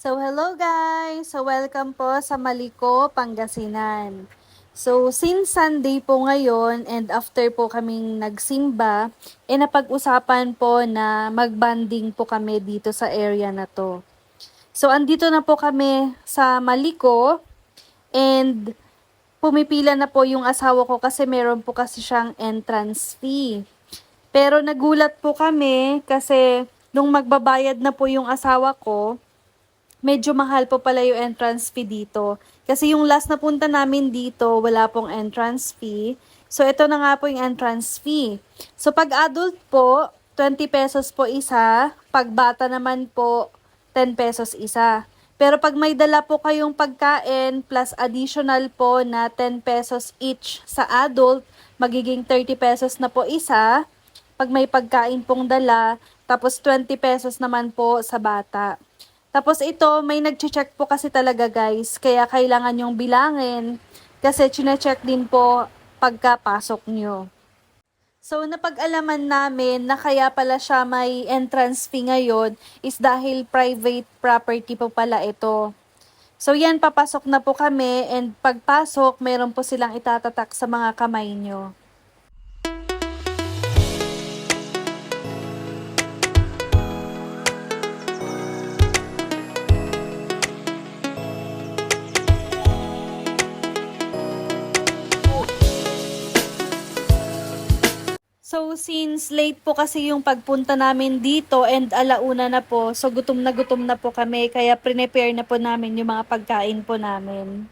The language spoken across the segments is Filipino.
So, hello guys! So, welcome po sa Maliko, Pangasinan. So, since Sunday po ngayon and after po kaming nagsimba, eh napag-usapan po na magbanding po kami dito sa area na to. So, andito na po kami sa Maliko and pumipila na po yung asawa ko kasi meron po kasi siyang entrance fee. Pero nagulat po kami kasi nung magbabayad na po yung asawa ko, medyo mahal po pala yung entrance fee dito. Kasi yung last na punta namin dito, wala pong entrance fee. So, ito na nga po yung entrance fee. So, pag adult po, 20 pesos po isa. Pag bata naman po, 10 pesos isa. Pero pag may dala po kayong pagkain plus additional po na 10 pesos each sa adult, magiging 30 pesos na po isa. Pag may pagkain pong dala, tapos 20 pesos naman po sa bata. Tapos ito, may nag-check po kasi talaga guys, kaya kailangan yung bilangin kasi chine-check din po pagkapasok nyo. So, napag-alaman namin na kaya pala siya may entrance fee ngayon is dahil private property po pala ito. So, yan, papasok na po kami and pagpasok, meron po silang itatatak sa mga kamay nyo. Since late po kasi yung pagpunta namin dito and alauna na po, so gutom na gutom na po kami, kaya prepare na po namin yung mga pagkain po namin.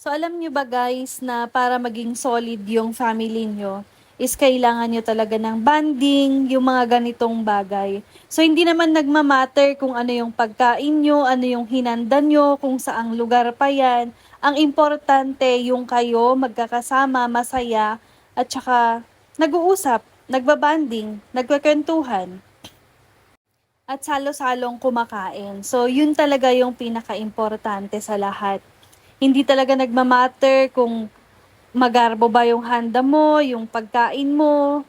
So, alam nyo ba guys na para maging solid yung family nyo, is kailangan nyo talaga ng banding, yung mga ganitong bagay. So, hindi naman nagmamatter kung ano yung pagkain nyo, ano yung hinanda nyo, kung saang lugar pa yan. Ang importante yung kayo magkakasama, masaya, at saka nag-uusap, nagbabanding, nagkakwentuhan at salo-salong kumakain. So, yun talaga yung pinaka-importante sa lahat. Hindi talaga nagmamatter kung magarbo ba yung handa mo, yung pagkain mo.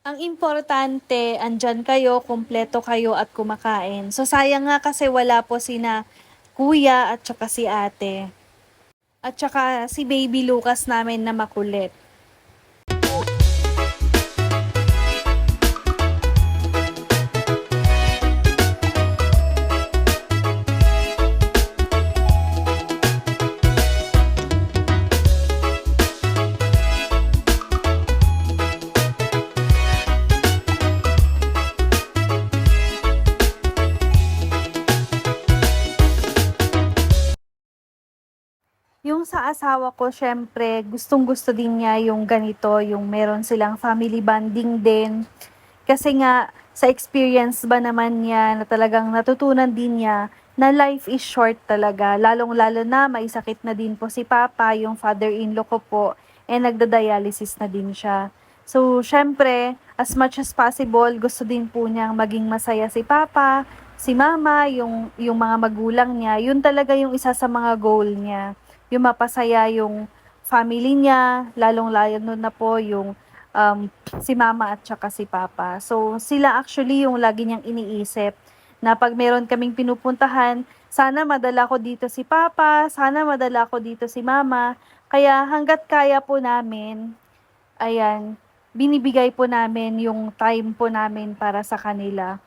Ang importante, andyan kayo, kumpleto kayo at kumakain. So, sayang nga kasi wala po sina kuya at saka si ate. At saka si baby Lucas namin na makulit. Asawa ko, syempre, gustong gusto din niya yung ganito, yung meron silang family bonding din. Kasi nga, sa experience ba naman niya na talagang natutunan din niya na life is short talaga. Lalong-lalo na may sakit na din po si Papa, yung father-in-law ko po, eh nagda-dialysis na din siya. So, syempre, as much as possible, gusto din po niyang maging masaya si Papa, si Mama, yung, yung mga magulang niya. Yun talaga yung isa sa mga goal niya yung mapasaya yung family niya, lalong-lalo na po yung um, si mama at saka si papa. So, sila actually yung lagi niyang iniisip na pag meron kaming pinupuntahan, sana madala ko dito si papa, sana madala ko dito si mama. Kaya hanggat kaya po namin, ayan, binibigay po namin yung time po namin para sa kanila.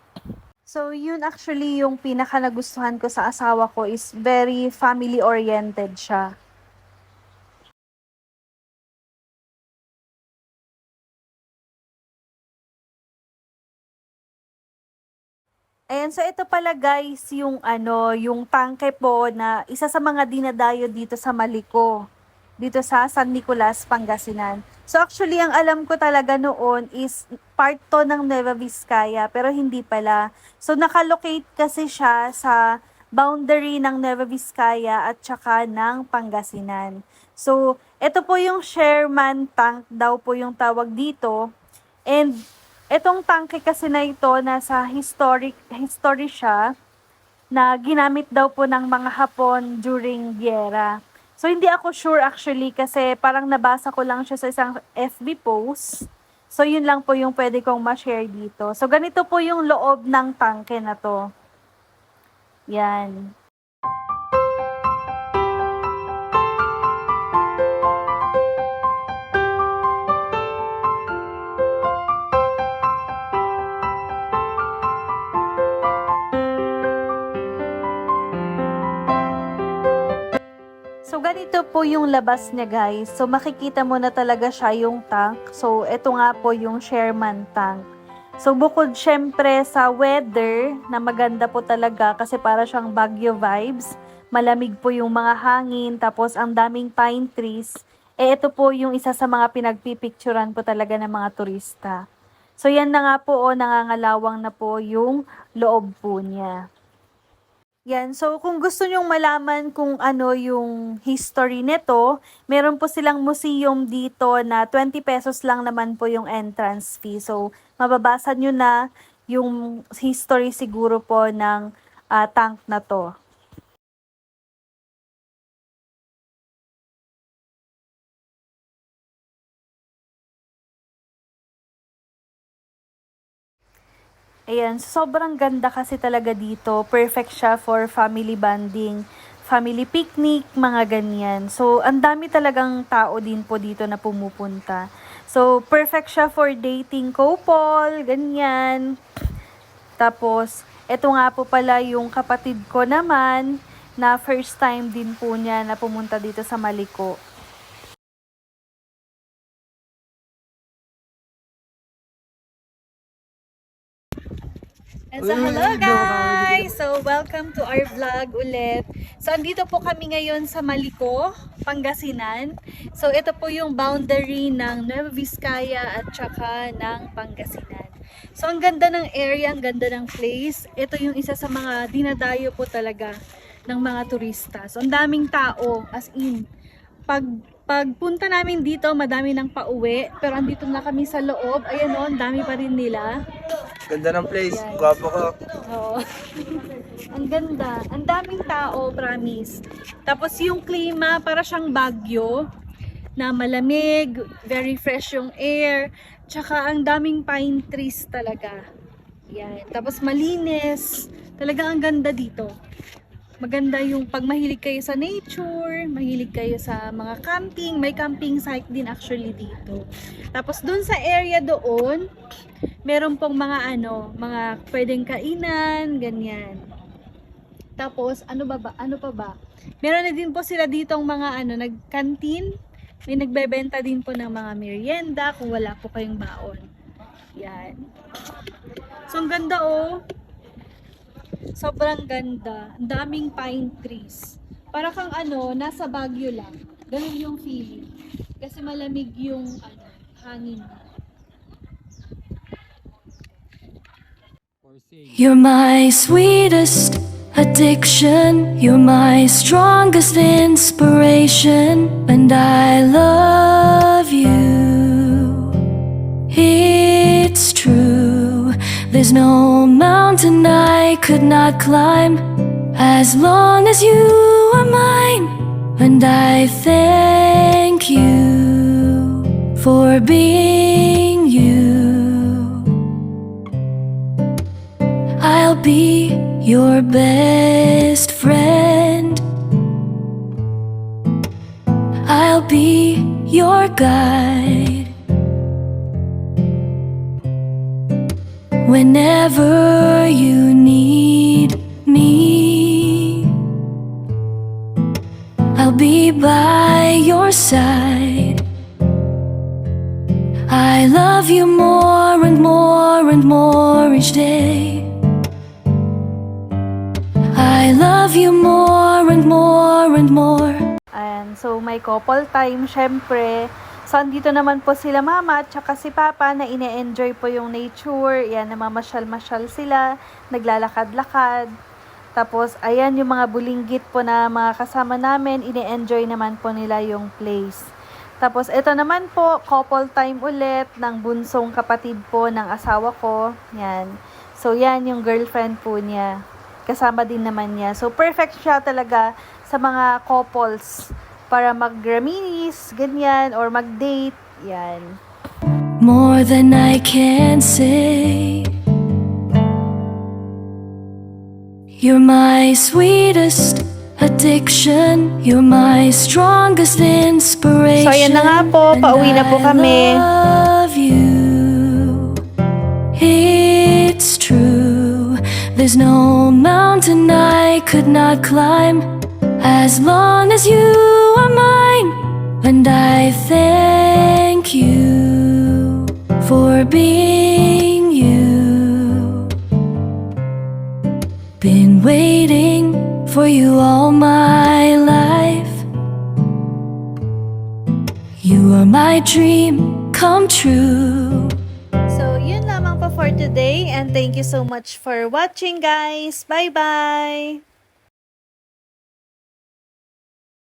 So, yun actually yung pinaka nagustuhan ko sa asawa ko is very family-oriented siya. Ayan, so ito pala guys, yung ano, yung tangke po na isa sa mga dinadayo dito sa Maliko. Dito sa San Nicolas, Pangasinan. So actually, ang alam ko talaga noon is part to ng Nueva Vizcaya, pero hindi pala. So nakalocate kasi siya sa boundary ng Nueva Vizcaya at saka ng Pangasinan. So, ito po yung Sherman tank daw po yung tawag dito. And Etong tangke kasi na ito, nasa historic, history siya, na ginamit daw po ng mga Hapon during gyera. So, hindi ako sure actually kasi parang nabasa ko lang siya sa isang FB post. So, yun lang po yung pwede kong ma-share dito. So, ganito po yung loob ng tangke na to. Yan. So, ganito po yung labas niya, guys. So, makikita mo na talaga siya yung tank. So, ito nga po yung Sherman tank. So, bukod syempre sa weather, na maganda po talaga kasi para siyang Baguio vibes. Malamig po yung mga hangin, tapos ang daming pine trees. Eh, ito po yung isa sa mga pinagpipicturan po talaga ng mga turista. So, yan na nga po, oh, nangangalawang na po yung loob po niya. Yan. So, kung gusto nyong malaman kung ano yung history nito, meron po silang museum dito na 20 pesos lang naman po yung entrance fee. So, mababasa nyo na yung history siguro po ng ah, tank na to. Ayan, sobrang ganda kasi talaga dito. Perfect siya for family bonding, family picnic, mga ganyan. So, ang dami talagang tao din po dito na pumupunta. So, perfect siya for dating couple, ganyan. Tapos, eto nga po pala yung kapatid ko naman na first time din po niya na pumunta dito sa Maliko. And so, hello guys! So, welcome to our vlog ulit. So, andito po kami ngayon sa Maliko, Pangasinan. So, ito po yung boundary ng Nueva Vizcaya at saka ng Pangasinan. So, ang ganda ng area, ang ganda ng place. Ito yung isa sa mga dinadayo po talaga ng mga turista. So, ang daming tao, as in. Pag pagpunta namin dito, madami nang pauwi. Pero andito na kami sa loob. Ayan o, ang dami pa rin nila. Ganda ng place. Gwapo ko. Oo. Ang ganda. Ang daming tao, promise. Tapos yung klima, para siyang bagyo na malamig, very fresh yung air, tsaka ang daming pine trees talaga. Yan. Tapos malinis. Talaga ang ganda dito. Maganda yung pag mahilig kayo sa nature, mahilig kayo sa mga camping, may camping site din actually dito. Tapos dun sa area doon, meron pong mga ano, mga pwedeng kainan, ganyan. Tapos ano ba, ba ano pa ba? Meron na din po sila ditong mga ano, nagkantin. May nagbebenta din po ng mga merienda kung wala po kayong baon. Yan. So ang ganda oh. Sobrang ganda. Ang daming pine trees. Para kang ano, nasa Baguio lang. Ganun yung feeling. Kasi malamig yung ano, hangin. You're my sweetest addiction. You're my strongest inspiration. And I love you. It's true. There's no mountain I could not climb as long as you are mine. And I thank you for being you. I'll be your best friend. I'll be your guide. Whenever you need me, I'll be by your side. I love you more and more and more each day. I love you more and more and more. And so my couple time, syempre. So, andito naman po sila mama at saka si papa na ine-enjoy po yung nature. Yan, namamasyal-masyal sila, naglalakad-lakad. Tapos, ayan yung mga bulinggit po na mga kasama namin, ine-enjoy naman po nila yung place. Tapos, ito naman po, couple time ulit ng bunsong kapatid po ng asawa ko. Yan. So, yan yung girlfriend po niya. Kasama din naman niya. So, perfect siya talaga sa mga couples para mag-reminis, ganyan, or mag-date. Yan. more than I can say. You're my sweetest addiction. You're my strongest inspiration. So, ayan na nga po. Pauwi na po I kami. love you. It's true. There's no mountain I could not climb as long as you are mine. And I thank you for being you. Been waiting for you all my life. You are my dream come true. So, yun lamang po for today and thank you so much for watching guys. Bye-bye!